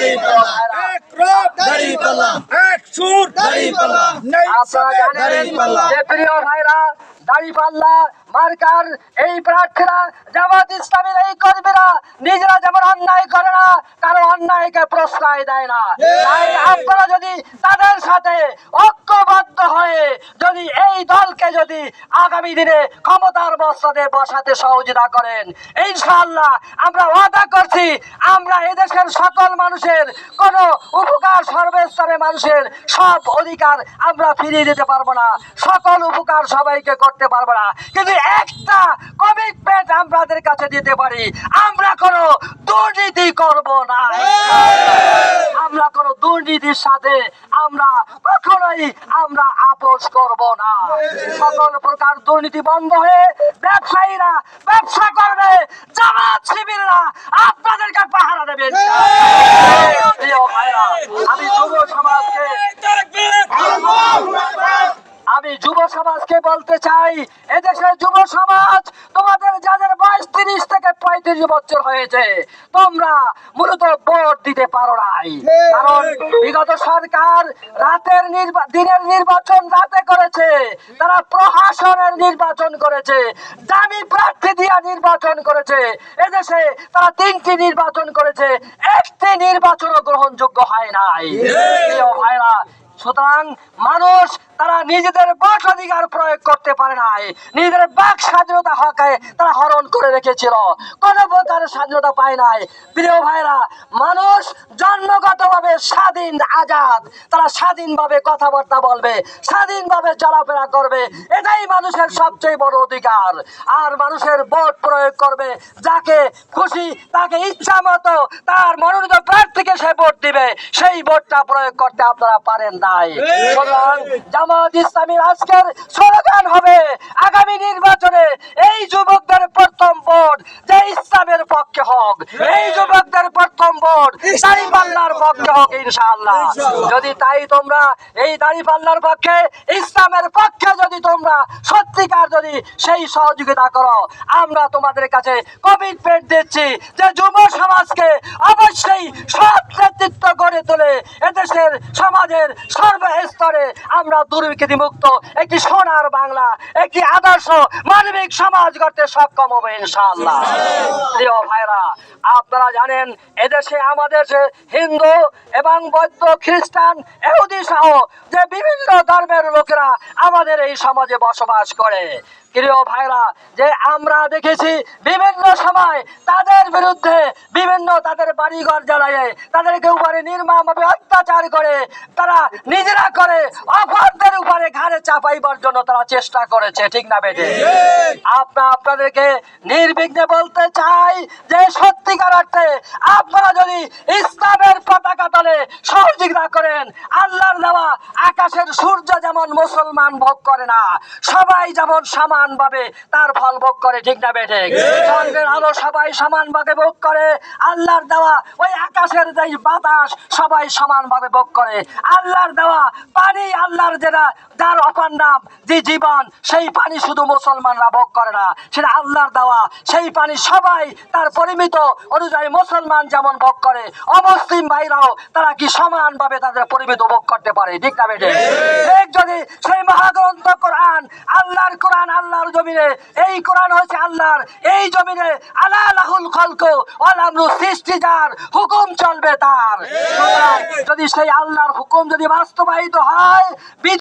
দাঁড়িপাল্লা এক রব দাঁড়িপাল্লা এক সুর নেই জানেন দাঁড়িপাল্লা। যে প্রিয় ভাইরা দাঁড়িপাল্লা মার্কার এই প্রার্থীরা জামাত ইসলামের এই কর্মীরা নিজেরা যেমন অন্যায় করে না কারও অন্যায়কে প্রশ্রয় দেয় না। তাই আপনারা যদি তাদের সাথে ঐক্যবদ্ধ হয়ে যদি এই দলকে যদি আগামী দিনে ক্ষমতার বস্তাতে বসাতে সহযোগিতা করেন ইনশাআল্লাহ আমরা ওয়াদা করছি আমরা এদেশের সকল মানুষের কোন উপকার সর্বস্তরের মানুষের সব অধিকার আমরা ফিরিয়ে দিতে পারব না। সকল উপকার সবাইকে করতে পারব না। কিন্তু একটা কমিটমেন্ট আমাদের কাছে দিতে পারি। আমরা কোনো দুর্নীতি করব না। আমরা কোনো দুর্নীতির সাথে আমরা কখনোই আমরা আপোষ করব না। সকল প্রকার দুর্নীতি বন্ধ হয়ে ব্যবসায়ীরা ব্যবসা করবে, জামাত শিবিররা আপনাদেরকে পাহারা দেবে প্রিয় ভাইরা, আমি যুব সমাজকে আমি যুব সমাজকে বলতে চাই এদেশের যুব সমাজ তোমাদের যাদের বয়স তিরিশ থেকে পঁয়ত্রিশ বছর হয়েছে তোমরা মূলত ভোট দিতে পারো নাই। কারণ বিগত সরকার রাতের দিনের নির্বাচন রাতে করেছে তারা প্রশাসনের নির্বাচন করেছে দামি প্রার্থী দিয়া নির্বাচন করেছে এদেশে তারা তিনটি নির্বাচন করেছে একটি নির্বাচনও গ্রহণযোগ্য হয় নাই। ভাইরা সুতরাং মানুষ তারা নিজেদের বাক অধিকার প্রয়োগ করতে পারে নাই। নিজেদের বাক স্বাধীনতা হকে তারা হরণ করে রেখেছিল। কোন প্রকার স্বাধীনতা পায় নাই। প্রিয় ভাইরা, মানুষ জন্মগতভাবে স্বাধীন আজাদ। তারা স্বাধীনভাবে কথাবার্তা বলবে, স্বাধীনভাবে চলাফেরা করবে। এটাই মানুষের সবচেয়ে বড় অধিকার। আর মানুষের ভোট প্রয়োগ করবে, যাকে খুশি, তাকে ইচ্ছা মতো তার মনোনীত প্রার্থীকে সে ভোট দিবে। সেই ভোটটা প্রয়োগ করতে আপনারা পারেন নাই। জামাত ইসলামীর আজকের স্লোগান হবে, আগামী নির্বাচনে এই যুবকদের প্রথম পক্ষে হোক। এই যুবকদের ভোট দাঁড়িপাল্লার পক্ষে হোক ইনশাআল্লাহ। যদি তাই তোমরা এই দাঁড়িপাল্লার পক্ষে ইসলামের পক্ষে যদি তোমরা সত্যিকার যদি সেই সহযোগিতা করো আমরা তোমাদের কাছে কমিটমেন্ট দিচ্ছি যে যুব সমাজকে অবশ্যই সৎ নেতৃত্ব গড়ে তোলে। এদেশের সমাজের সর্বস্তরে আমরা দুর্নীতি মুক্ত একটি সোনার বাংলা একটি আদর্শ মানবিক সমাজ গড়তে সক্ষম হবে ইনশাআল্লাহ। প্রিয় ভাইরা আপনারা জানেন এদেশে আমাদের যে হিন্দু এবং বৌদ্ধ খ্রিস্টান এহুদি সহ যে বিভিন্ন ধর্মের লোকেরা আমাদের এই সমাজে বসবাস করে। প্রিয় ভাইরা যে আমরা দেখেছি বিভিন্ন সময় তাদের বিরুদ্ধে বিভিন্ন তাদের বাড়িঘর জ্বালায় তাদেরকে উপরে নির্মমভাবে অত্যাচার করে তারা নিজেরা করে অপরদের উপরে ঘাড়ে চাপাইবার জন্য তারা চেষ্টা করেছে ঠিক না বেটে আপনা আপনাদেরকে নির্বিঘ্নে বলতে চাই যে সত্যিকার অর্থে আপনারা যদি ইসলামের পতাকা তলে সহযোগিতা করেন আল্লাহর দেওয়া আকাশের সূর্য যেমন মুসলমান ভোগ করে না সবাই যেমন সমানভাবে তার ফল ভোগ করে ঠিক না বেঠে চন্দ্রের আলো সবাই সমানভাবে ভোগ করে আল্লাহর দেওয়া ওই আকাশের যে বাতাস সবাই সমানভাবে ভোগ করে আল্লাহর দেওয়া পানি আল্লাহর যেটা যার অপার নাম যে জীবন সেই পানি শুধু মুসলমানরা ভোগ করে না সেটা আল্লাহর দেওয়া সেই পানি সবাই তার পরিমিত অনুযায়ী মুসলমান যেমন ভোগ করে অমুসলিম ভাইরাও তারা কি সমানভাবে তাদের পরিমিত ভোগ করতে পারে? ঠিক না বেটে ঠিক। যদি সেই মহাগ্রন্থ কোরআন আল্লাহর কোরআন আল্লাহর জমিনে এই কোরআন হচ্ছে আল্লাহর এই জমিনে আল্লাহ লাহুল খলক আলামরু সৃষ্টি যার হুকুম চলবে তার। যদি সেই আল্লাহর হুকুম যদি বাস্তবায়িত হয়